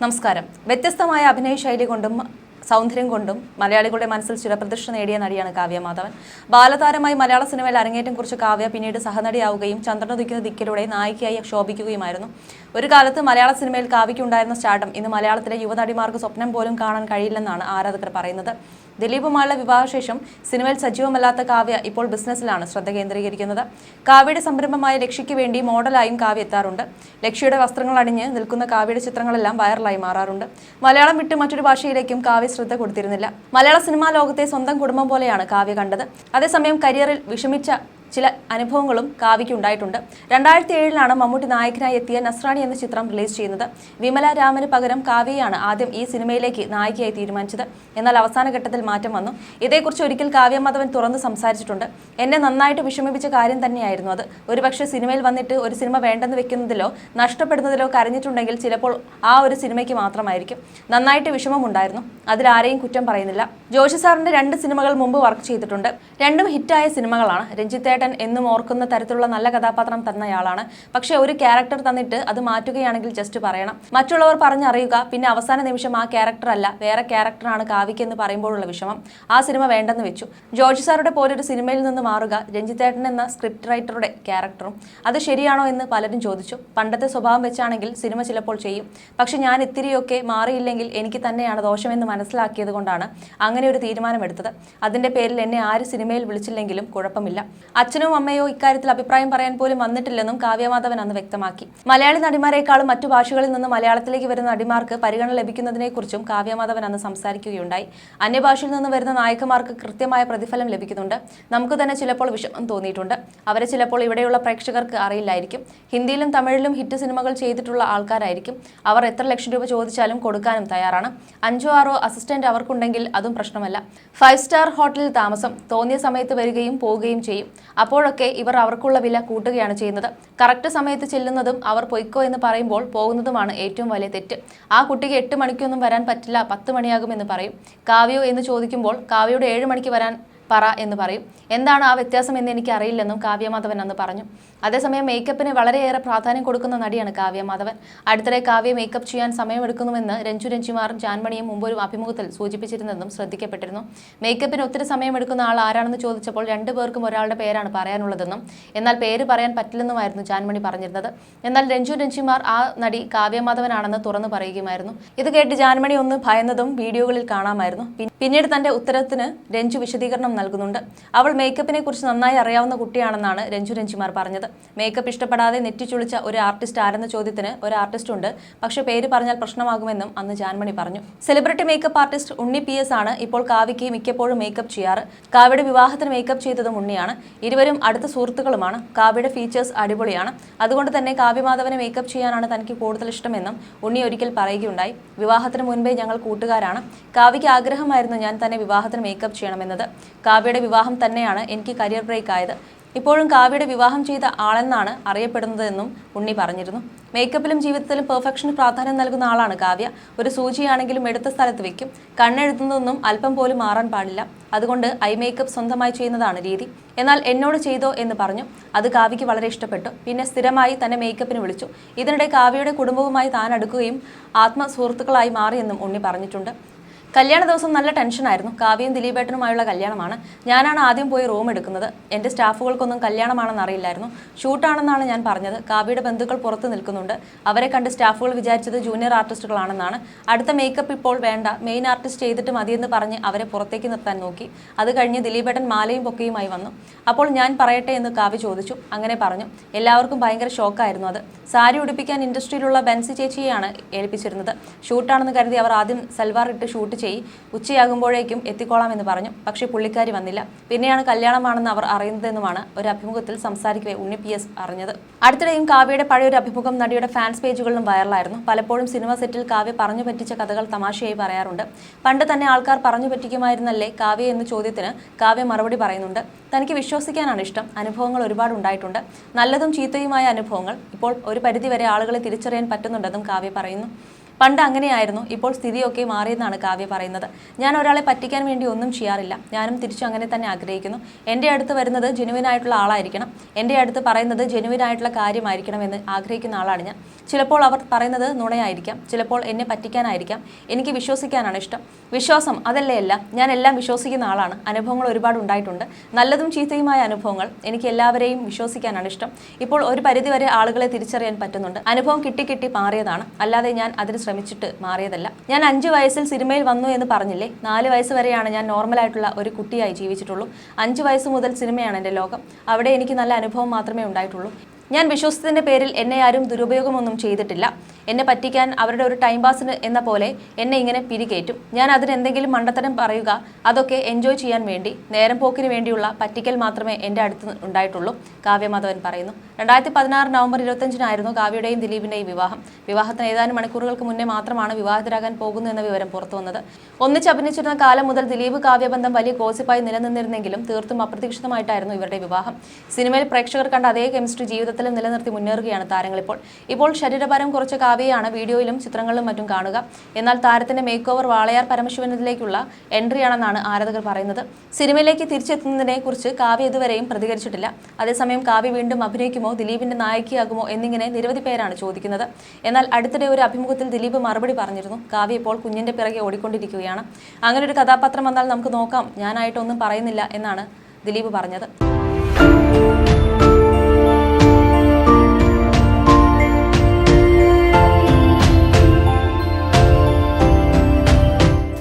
നമസ്കാരം. വ്യത്യസ്തമായ അഭിനയ ശൈലി കൊണ്ടും സൗന്ദര്യം കൊണ്ടും മലയാളികളുടെ മനസ്സിൽ ചിരപ്രതിഷ്ഠ നേടിയ നടിയാണ് കാവ്യ മാധവൻ. ബാലതാരമായി മലയാള സിനിമയിൽ അരങ്ങേറ്റം കുറിച്ച കാവ്യ പിന്നീട് സഹനടിയാവുകയും ചന്ദ്രനുദിക്കുന്ന ദിക്കിലൂടെ നായികയായി ശോഭിക്കുകയുമായിരുന്നു. ഒരു കാലത്ത് മലയാള സിനിമയിൽ കാവ്യയ്ക്കുണ്ടായിരുന്ന സ്റ്റാർഡം ഇന്ന് മലയാളത്തിലെ യുവനടിമാർക്ക് സ്വപ്നം പോലും കാണാൻ കഴിയില്ലെന്നാണ് ആരാധകർ പറയുന്നത്. ദിലീപുമായുള്ള വിവാഹശേഷം സിനിമയിൽ സജീവമല്ലാത്ത കാവ്യ ഇപ്പോൾ ബിസിനസ്സിലാണ് ശ്രദ്ധ കേന്ദ്രീകരിക്കുന്നത്. കാവ്യയുടെ സംരംഭമായ ലക്ഷ്യയ്ക്ക് വേണ്ടി മോഡലായും കാവ്യ എത്താറുണ്ട്. ലക്ഷ്യയുടെ വസ്ത്രങ്ങൾ അണിഞ്ഞ് നിൽക്കുന്ന കാവ്യയുടെ ചിത്രങ്ങളെല്ലാം വൈറലായി മാറാറുണ്ട്. മലയാളം വിട്ട് മറ്റൊരു ഭാഷയിലേക്കും കാവ്യ ശ്രദ്ധ കൊടുത്തിരുന്നില്ല. മലയാള സിനിമാ ലോകത്തെ സ്വന്തം കുടുംബം പോലെയാണ് കാവ്യ കണ്ടത്. അതേസമയം കരിയറിൽ വിഷമിച്ച ചില അനുഭവങ്ങളും കാവ്യയ്ക്ക് ഉണ്ടായിട്ടുണ്ട്. രണ്ടായിരത്തി ഏഴിലാണ് മമ്മൂട്ടി നായകനായി എത്തിയ നസ്രാണി എന്ന ചിത്രം റിലീസ് ചെയ്യുന്നത്. വിമല രാമന് പകരം കാവ്യയാണ് ആദ്യം ഈ സിനിമയിലേക്ക് നായികയായി തീരുമാനിച്ചത്. എന്നാൽ അവസാന ഘട്ടത്തിൽ മാറ്റം വന്നു. ഇതേക്കുറിച്ച് ഒരിക്കൽ കാവ്യ മാധവൻ തുറന്ന് സംസാരിച്ചിട്ടുണ്ട്. എന്നെ നന്നായിട്ട് വിഷമിപ്പിച്ച കാര്യം തന്നെയായിരുന്നു അത്. ഒരുപക്ഷെ സിനിമയിൽ വന്നിട്ട് ഒരു സിനിമ വേണ്ടെന്ന് വെക്കുന്നതിലോ നഷ്ടപ്പെടുന്നതിലോ കരഞ്ഞിട്ടുണ്ടെങ്കിൽ ചിലപ്പോൾ ആ ഒരു സിനിമയ്ക്ക് മാത്രമായിരിക്കും. നന്നായിട്ട് വിഷമമുണ്ടായിരുന്നു. അതിലാരെയും കുറ്റം പറയുന്നില്ല. ജോഷി സാറിന്റെ രണ്ട് സിനിമകൾ മുമ്പ് വർക്ക് ചെയ്തിട്ടുണ്ട്. രണ്ടും ഹിറ്റായ സിനിമകളാണ്. രഞ്ജിത്തേട്ടൻ എന്നും ഓർക്കുന്ന തരത്തിലുള്ള നല്ല കഥാപാത്രം തന്നയാളാണ്. പക്ഷേ ഒരു ക്യാരക്ടർ തന്നിട്ട് അത് മാറ്റുകയാണെങ്കിൽ ജസ്റ്റ് പറയണം. മറ്റുള്ളവർ പറഞ്ഞറിയുക പിന്നെ അവസാന നിമിഷം ആ ക്യാരക്ടർ അല്ല വേറെ ക്യാരക്ടറാണ് കാവ്യക്ക് എന്ന് പറയുമ്പോഴുള്ള വിഷമം. ആ സിനിമ വേണ്ടെന്ന് വെച്ചു. ജോർജ് സാറുടെ പോലൊരു സിനിമയിൽ നിന്ന് മാറുക രഞ്ജിത്തേട്ടൻ എന്ന സ്ക്രിപ്റ്റ് റൈറ്ററുടെ ക്യാരക്ടറും. അത് ശരിയാണോ എന്ന് പലരും ചോദിച്ചു. പണ്ടത്തെ സ്വഭാവം വെച്ചാണെങ്കിൽ സിനിമ ചിലപ്പോൾ ചെയ്യും. പക്ഷെ ഞാൻ ഇത്തിരിയൊക്കെ മാറിയില്ലെങ്കിൽ എനിക്ക് തന്നെയാണ് ദോഷമെന്ന് മനസ്സിലാക്കിയത് കൊണ്ടാണ് അങ്ങനെ ഒരു തീരുമാനമെടുത്തത്. അതിന്റെ പേരിൽ എന്നെ ആര് സിനിമയിൽ വിളിച്ചില്ലെങ്കിലും കുഴപ്പമില്ല. അച്ഛനും അമ്മയോ ഇക്കാര്യത്തിൽ അഭിപ്രായം പറയാൻ പോലും വന്നിട്ടില്ലെന്നും കാവ്യമാധവൻ അന്ന് വ്യക്തമാക്കി. മലയാളി നടിമാരെക്കാളും മറ്റു ഭാഷകളിൽ നിന്ന് മലയാളത്തിലേക്ക് വരുന്ന നടിമാർക്ക് പരിഗണന ലഭിക്കുന്നതിനെക്കുറിച്ചും കാവ്യമാധവൻ അന്ന് സംസാരിക്കുകയുണ്ടായി. അന്യഭാഷയിൽ നിന്ന് വരുന്ന നായകന്മാർക്ക് കൃത്യമായ പ്രതിഫലം ലഭിക്കുന്നുണ്ട്. നമുക്ക് തന്നെ ചിലപ്പോൾ വിഷമം തോന്നിയിട്ടുണ്ട്. അവരെ ചിലപ്പോൾ ഇവിടെയുള്ള പ്രേക്ഷകർക്ക് അറിയില്ലായിരിക്കും. ഹിന്ദിയിലും തമിഴിലും ഹിറ്റ് സിനിമകൾ ചെയ്തിട്ടുള്ള ആൾക്കാരായിരിക്കും. അവർ എത്ര ലക്ഷം രൂപ ചോദിച്ചാലും കൊടുക്കാനും തയ്യാറാണ്. അഞ്ചോ ആറോ അസിസ്റ്റന്റ് അവർക്കുണ്ടെങ്കിൽ അതും പ്രശ്നമല്ല. ഫൈവ് സ്റ്റാർ ഹോട്ടലിൽ താമസം തോന്നിയ സമയത്ത് വരികയും പോവുകയും ചെയ്യും. അപ്പോഴൊക്കെ ഇവർ അവർക്കുള്ള വില കൂട്ടുകയാണ് ചെയ്യുന്നത്. കറക്റ്റ് സമയത്ത് ചെല്ലുന്നതും അവർ പൊയ്ക്കോ എന്ന് പറയുമ്പോൾ പോകുന്നതുമാണ് ഏറ്റവും വലിയ തെറ്റ്. ആ കുട്ടിക്ക് എട്ട് മണിക്കൊന്നും വരാൻ പറ്റില്ല പത്ത് മണിയാകുമെന്ന് പറയും. കാവ്യോ എന്ന് ചോദിക്കുമ്പോൾ കാവ്യയുടെ ഏഴ് മണിക്ക് വരാൻ പറ എന്ന് പറയും. എന്താണ് ആ വ്യത്യാസം എന്ന് എനിക്ക് അറിയില്ലെന്നും കാവ്യമാധവൻ അന്ന് പറഞ്ഞു. അതേസമയം മേക്കപ്പിന് വളരെയേറെ പ്രാധാന്യം കൊടുക്കുന്ന നടിയാണ് കാവ്യമാധവൻ. അടുത്തിടെ കാവ്യ മേക്കപ്പ് ചെയ്യാൻ സമയമെടുക്കുന്നുവെന്ന് രഞ്ജു രഞ്ജിമാറും ജാൻമണിയും മുമ്പ് ഒരു അഭിമുഖത്തിൽ സൂചിപ്പിച്ചിരുന്നതും ശ്രദ്ധിക്കപ്പെട്ടിരുന്നു. മേക്കപ്പിന് ഒത്തിരി സമയമെടുക്കുന്ന ആൾ ആരാണെന്ന് ചോദിച്ചപ്പോൾ രണ്ടു പേർക്കും ഒരാളുടെ പേരാണ് പറയാനുള്ളതെന്നും എന്നാൽ പേര് പറയാൻ പറ്റില്ലെന്നുമായിരുന്നു ജാൻമണി പറഞ്ഞിരുന്നത്. എന്നാൽ രഞ്ജു രഞ്ജിമാർ ആ നടി കാവ്യമാധവനാണെന്ന് തുറന്നു പറയുകയുമായിരുന്നു. ഇത് കേട്ട് ജാൻമണി ഒന്ന് ഭയന്നതും വീഡിയോകളിൽ കാണാമായിരുന്നു. പിന്നീട് തന്റെ ഉത്തരത്തിന് രഞ്ജു വിശദീകരണം നൽകുന്നുണ്ട്. അവൾ മേക്കപ്പിനെ കുറിച്ച് നന്നായി അറിയാവുന്ന കുട്ടിയാണെന്നാണ് രഞ്ജു രഞ്ജിമാർ പറഞ്ഞത്. മേക്കപ്പ് ഇഷ്ടപ്പെടാതെ നെറ്റിച്ചുളിച്ച ഒരു ആർട്ടിസ്റ്റ് ആരെന്ന ചോദ്യത്തിന് ഒരു ആർട്ടിസ്റ്റ് ഉണ്ട്. പക്ഷെ പേര് പറഞ്ഞാൽ പ്രശ്നമാകുമെന്നും അന്ന് ജാൻമണി പറഞ്ഞു. Celebrity makeup artist Unni P S ആണ് ഇപ്പോൾ കാവ്യയ്ക്ക് മിക്കപ്പോഴും മേക്കപ്പ് ചെയ്യാറ്. കാവ്യയുടെ വിവാഹത്തിന് മേക്കപ്പ് ചെയ്തതും ഉണ്ണിയാണ്. ഇരുവരും അടുത്ത സുഹൃത്തുക്കളുമാണ്. കാവ്യയുടെ ഫീച്ചേഴ്സ് അടിപൊളിയാണ്. അതുകൊണ്ട് തന്നെ കാവ്യമാധവനെ മേക്കപ്പ് ചെയ്യാനാണ് തനിക്ക് കൂടുതൽ ഇഷ്ടമെന്നും ഉണ്ണി ഒരിക്കൽ പറയുകയുണ്ടായി. വിവാഹത്തിന് മുൻപേ ഞങ്ങൾ കൂട്ടുകാരാണ്. കാവ്യയ്ക്ക് ആഗ്രഹമായിരുന്നു ഞാൻ തന്നെ വിവാഹത്തിന് മേക്കപ്പ് ചെയ്യണമെന്നത്. കാവ്യയുടെ വിവാഹം തന്നെയാണ് എനിക്ക് കരിയർ ബ്രേക്ക് ആയത്. ഇപ്പോഴും കാവ്യയുടെ വിവാഹം ചെയ്ത ആളെന്നാണ് അറിയപ്പെടുന്നതെന്നും ഉണ്ണി പറഞ്ഞിരുന്നു. മേക്കപ്പിലും ജീവിതത്തിലും പെർഫെക്ഷന് പ്രാധാന്യം നൽകുന്ന ആളാണ് കാവ്യ. ഒരു സൂചിയാണെങ്കിലും എടുത്ത സ്ഥലത്ത് വെക്കും. കണ്ണെഴുതുന്നതൊന്നും അല്പം പോലും മാറാൻ പാടില്ല. അതുകൊണ്ട് ഐ മേക്കപ്പ് സ്വന്തമായി ചെയ്യുന്നതാണ് രീതി. എന്നാൽ എന്നോട് ചെയ്തോ എന്ന് പറഞ്ഞു. അത് കാവ്യയ്ക്ക് വളരെ ഇഷ്ടപ്പെട്ടു. പിന്നെ സ്ഥിരമായി തന്നെ മേക്കപ്പിന് വിളിച്ചു. ഇതിനിടെ കാവ്യയുടെ കുടുംബവുമായി താൻ അടുക്കുകയും ആത്മസുഹൃത്തുക്കളായി മാറിയെന്നും ഉണ്ണി പറഞ്ഞിട്ടുണ്ട്. കല്യാണ ദിവസം നല്ല ടെൻഷനായിരുന്നു കാവ്യയും ദിലീപേട്ടനുമായുള്ള കല്യാണമാണ്. ഞാനാണ് ആദ്യം പോയി റൂം എടുക്കുന്നത്. എന്റെ സ്റ്റാഫുകൾക്കൊന്നും കല്യാണമാണെന്ന് അറിയില്ലായിരുന്നു. ഷൂട്ടാണെന്നാണ് ഞാൻ പറഞ്ഞത്. കാവ്യയുടെ ബന്ധുക്കൾ പുറത്ത് നിൽക്കുന്നുണ്ട്. അവരെ കണ്ട് സ്റ്റാഫുകൾ വിചാരിച്ചത് ജൂനിയർ ആർട്ടിസ്റ്റുകളാണെന്നാണ് അടുത്ത മേക്കപ്പ് ഇപ്പോൾ വേണ്ട. മെയിൻ ആർട്ടിസ്റ്റ് ചെയ്തിട്ട് മതിയെന്ന് പറഞ്ഞ് അവരെ പുറത്തേക്ക് നിർത്താൻ നോക്കി. അത് കഴിഞ്ഞ് ദിലീപേട്ടൻ മാലയും പൊക്കയുമായി വന്നു. അപ്പോൾ ഞാൻ പറയട്ടെ എന്ന് കാവ്യ ചോദിച്ചു. അങ്ങനെ പറഞ്ഞു. എല്ലാവർക്കും ഭയങ്കര ഷോക്കായിരുന്നു അത്. സാരി ഉടുപ്പിക്കാൻ ഇൻഡസ്ട്രിയിലുള്ള ബെൻസി ചേച്ചിയെയാണ് ഏൽപ്പിച്ചിരുന്നത്. ഷൂട്ടാണെന്ന് കരുതി അവർ ആദ്യം സൽവാർ ഇട്ട് ഷൂട്ട് ചെയ്യും ഉച്ചയാകുമ്പോഴേക്കും എത്തിക്കോളാം എന്ന് പറഞ്ഞു. പക്ഷേ പുള്ളിക്കാരി വന്നില്ല. പിന്നെയാണ് കല്യാണമാണെന്ന് അവർ അറിയുന്നതെന്നുമാണ് ഒരു അഭിമുഖത്തിൽ സംസാരിക്കവേ ഉണ്ണി പി എസ് അറിഞ്ഞത്. അടുത്തിടെയും കാവ്യയുടെ പഴയൊരു അഭിമുഖം നടിയുടെ ഫാൻസ് പേജുകളിലും വൈറലായിരുന്നു. പലപ്പോഴും സിനിമ സെറ്റിൽ കാവ്യ പറഞ്ഞു പറ്റിച്ച കഥകൾ തമാശയായി പറയാറുണ്ട്. പണ്ട് തന്നെ ആൾക്കാർ പറഞ്ഞു പറ്റിക്കുമായിരുന്നല്ലേ കാവ്യ എന്ന ചോദ്യത്തിന് കാവ്യ മറുപടി പറയുന്നുണ്ട്. തനിക്ക് വിശ്വസിക്കാനാണ് ഇഷ്ടം. അനുഭവങ്ങൾ ഒരുപാട് ഉണ്ടായിട്ടുണ്ട്. നല്ലതും ചീത്തയുമായ അനുഭവങ്ങൾ ഇപ്പോൾ ഒരു പരിധിവരെ ആളുകളെ തിരിച്ചറിയാൻ പറ്റുന്നുണ്ടെന്നും കാവ്യ പറയുന്നു. പണ്ട് അങ്ങനെയായിരുന്നു. ഇപ്പോൾ സ്ഥിതിയൊക്കെ മാറിയെന്നാണ് കാവ്യ പറയുന്നത്. ഞാൻ ഒരാളെ പറ്റിക്കാൻ വേണ്ടി ഒന്നും ചെയ്യാറില്ല. ഞാനും തിരിച്ചു അങ്ങനെ തന്നെ ആഗ്രഹിക്കുന്നു. എന്റെ അടുത്ത് വരുന്നത് ജെനുവിനായിട്ടുള്ള ആളായിരിക്കണം. എന്റെ അടുത്ത് പറയുന്നത് ജെനുവിനായിട്ടുള്ള കാര്യമായിരിക്കണം എന്ന് ആഗ്രഹിക്കുന്ന ആളാണ് ഞാൻ. ചിലപ്പോൾ അവർ പറയുന്നത് നുണയായിരിക്കാം. ചിലപ്പോൾ എന്നെ പറ്റിക്കാനായിരിക്കാം. എനിക്ക് വിശ്വസിക്കാനാണ് ഇഷ്ടം. വിശ്വാസം അതല്ലേ അല്ല. ഞാൻ എല്ലാം വിശ്വസിക്കുന്ന ആളാണ്. അനുഭവങ്ങൾ ഒരുപാട് ഉണ്ടായിട്ടുണ്ട്. നല്ലതും ചീത്തയുമായ അനുഭവങ്ങൾ എനിക്ക് എല്ലാവരെയും വിശ്വസിക്കാനാണ് ഇഷ്ടം. ഇപ്പോൾ ഒരു പരിധിവരെ ആളുകളെ തിരിച്ചറിയാൻ പറ്റുന്നുണ്ട്. അനുഭവം കിട്ടി കിട്ടി മാറിയതാണ്. അല്ലാതെ ഞാൻ അതിന് ശ്രമിച്ചിട്ട് മാറിയതല്ല. ഞാൻ അഞ്ച് വയസ്സിൽ സിനിമയിൽ വന്നു എന്ന് പറഞ്ഞില്ലേ? നാല് വയസ്സ് വരെയാണ് ഞാൻ നോർമലായിട്ടുള്ള ഒരു കുട്ടിയായി ജീവിച്ചിട്ടുള്ളൂ. അഞ്ച് വയസ്സ് മുതൽ സിനിമയാണ് എന്റെ ലോകം. അവിടെ എനിക്ക് നല്ല അനുഭവം മാത്രമേ ഉണ്ടായിട്ടുള്ളൂ. ഞാൻ വിശ്വസിച്ചതിന്റെ പേരിൽ എന്നെ ആരും ദുരുപയോഗമൊന്നും ചെയ്തിട്ടില്ല. എന്നെ പറ്റിക്കാൻ അവരുടെ ഒരു ടൈം പാസിന് എന്ന പോലെ എന്നെ ഇങ്ങനെ പിരികേറ്റും. ഞാൻ അതിന് എന്തെങ്കിലും മണ്ടത്തരം പറയുക അതൊക്കെ എൻജോയ് ചെയ്യാൻ വേണ്ടി നേരം പോക്കിന് വേണ്ടിയുള്ള പറ്റിക്കൽ മാത്രമേ എന്റെ അടുത്ത് ഉണ്ടായിട്ടുള്ളൂ കാവ്യമാധവൻ പറയുന്നു. രണ്ടായിരത്തി പതിനാറ് നവംബർ ഇരുപത്തഞ്ചിനായിരുന്നു കാവ്യയുടെയും ദിലീപിന്റെയും വിവാഹം. വിവാഹത്തിന് ഏതാനും മണിക്കൂറുകൾക്ക് മുന്നേ മാത്രമാണ് വിവാഹിതരാകാൻ പോകുന്നു എന്ന വിവരം പുറത്തു വന്നത്. ഒന്നിച്ച് അഭിനയിച്ചിരുന്ന കാലം മുതൽ ദിലീപ് കാവ്യബന്ധം വലിയ കോസിപ്പായി നിലനിന്നിരുന്നെങ്കിലും തീർത്തും അപ്രതീക്ഷിതമായിട്ടായിരുന്നു ഇവരുടെ വിവാഹം. സിനിമയിൽ പ്രേക്ഷകർ കണ്ട അതേ കെമിസ്ട്രി ജീവിതത്തിലും നിലനിർത്തി മുന്നേറുകയാണ് താരങ്ങളിപ്പോൾ. ഇപ്പോൾ ശരീരഭാരം കുറച്ച കാവ്യയാണ് വീഡിയോയിലും ചിത്രങ്ങളിലും മറ്റും കാണുക. എന്നാൽ താരത്തിന്റെ മേക്ക് ഓവർ വാളയാർ പരമശിവനിലേക്കുള്ള എൻട്രിയാണെന്നാണ് ആരാധകർ പറയുന്നത്. സിനിമയിലേക്ക് തിരിച്ചെത്തുന്നതിനെ കുറിച്ച് കാവ്യ ഇതുവരെയും പ്രതികരിച്ചിട്ടില്ല. അതേസമയം കാവ്യ വീണ്ടും അഭിനയിക്കുമോ ദിലീപിന്റെ നായികയാകുമോ എന്നിങ്ങനെ നിരവധി പേരാണ് ചോദിക്കുന്നത്. എന്നാൽ അടുത്തിടെ ഒരു അഭിമുഖത്തിൽ ദിലീപ് മറുപടി പറഞ്ഞിരുന്നു. കാവ്യ ഇപ്പോൾ കുഞ്ഞിന്റെ പിറകെ ഓടിക്കൊണ്ടിരിക്കുകയാണ്. അങ്ങനെ ഒരു കഥാപാത്രം വന്നാൽ നമുക്ക് നോക്കാം. ഞാനായിട്ടൊന്നും പറയുന്നില്ല എന്നാണ് ദിലീപ് പറഞ്ഞത്.